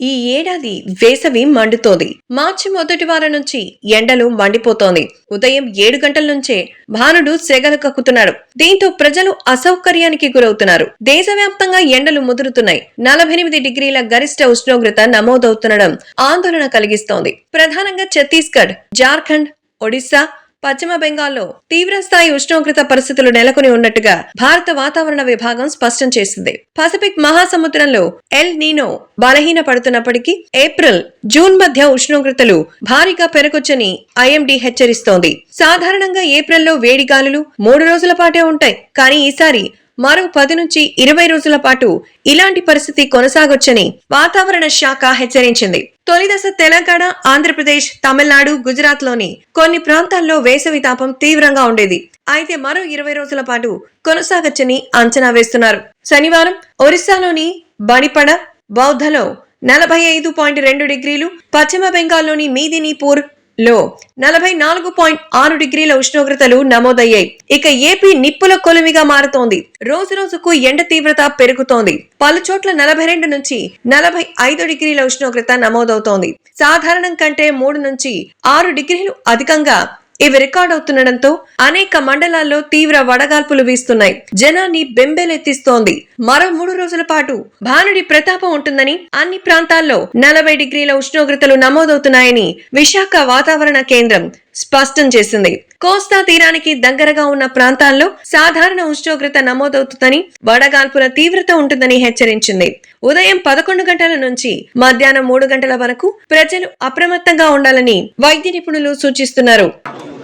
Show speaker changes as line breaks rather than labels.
ఈ ఏడాది వేసవి మండుతోంది. మార్చి మొదటి వారం నుంచి ఎండలు మండిపోతోంది. ఉదయం ఏడు గంటల నుంచే భానుడు సెగలు కక్కుతున్నాడు. దీంతో ప్రజలు అసౌకర్యానికి గురవుతున్నారు. దేశవ్యాప్తంగా ఎండలు ముదురుతున్నాయి. నలభై ఎనిమిది డిగ్రీల గరిష్ట ఉష్ణోగ్రత నమోదవుతుండడం ఆందోళన కలిగిస్తోంది. ప్రధానంగా ఛత్తీస్గఢ్ జార్ఖండ్ ఒడిశా పశ్చిమ బెంగాల్లో తీవ్రస్థాయి ఉష్ణోగ్రత పరిస్థితులు నెలకొని ఉన్నట్టుగా భారత వాతావరణ విభాగం స్పష్టం చేసింది. పసిఫిక్ మహాసముద్రంలో ఎల్ నీనో బలహీన పడుతున్నప్పటికీ ఏప్రిల్ జూన్ మధ్య ఉష్ణోగ్రతలు భారీగా పెరగొచ్చని ఐఎండీ హెచ్చరిస్తోంది. సాధారణంగా ఏప్రిల్లో వేడి గాలులు మూడు రోజుల పాటే ఉంటాయి. కానీ ఈసారి మరో పది నుంచి ఇరవై రోజుల పాటు ఇలాంటి పరిస్థితి కొనసాగొచ్చని వాతావరణ శాఖ హెచ్చరించింది. తొలి దశ తెలంగాణ ఆంధ్రప్రదేశ్ తమిళనాడు గుజరాత్లోని కొన్ని ప్రాంతాల్లో వేసవి తాపం తీవ్రంగా ఉండేది. అయితే మరో ఇరవై రోజుల పాటు కొనసాగొచ్చని అంచనా వేస్తున్నారు. శనివారం ఒరిస్సాలోని బడిపడ బౌద్ధలో నలభై ఐదు పాయింట్ రెండు డిగ్రీలు పశ్చిమ బెంగాల్లోని మీదినీపూర్ లో నలభై నాలుగు పాయింట్ ఆరు డిగ్రీల ఉష్ణోగ్రతలు నమోదయ్యాయి. ఇక ఏపీ నిప్పుల కొలిమిగా మారుతోంది. రోజు రోజుకు ఎండ తీవ్రత పెరుగుతోంది. పలు చోట్ల నలభై రెండు నుంచి నలభై ఐదు డిగ్రీల ఉష్ణోగ్రత నమోదవుతోంది. సాధారణం కంటే మూడు నుంచి ఆరు డిగ్రీలు అధికంగా ఇవి రికార్డ్ అవుతుండటంతో అనేక మండలాల్లో తీవ్ర వడగాల్పులు వీస్తున్నాయి. జనాన్ని బెంబేలెత్తిస్తోంది. మరో మూడు రోజుల పాటు భానుడి ప్రతాపం ఉంటుందని అన్ని ప్రాంతాల్లో నలభై డిగ్రీల ఉష్ణోగ్రతలు నమోదవుతున్నాయని విశాఖ వాతావరణ కేంద్రం స్పష్టం చేసింది. కోస్తా తీరానికి దగ్గరగా ఉన్న ప్రాంతాల్లో సాధారణ ఉష్ణోగ్రత నమోదవుతుందని వడగాల్పుల తీవ్రత ఉంటుందని హెచ్చరించింది. ఉదయం పదకొండు గంటల నుంచి మధ్యాహ్నం మూడు గంటల వరకు ప్రజలు అప్రమత్తంగా ఉండాలని వైద్య నిపుణులు సూచిస్తున్నారు.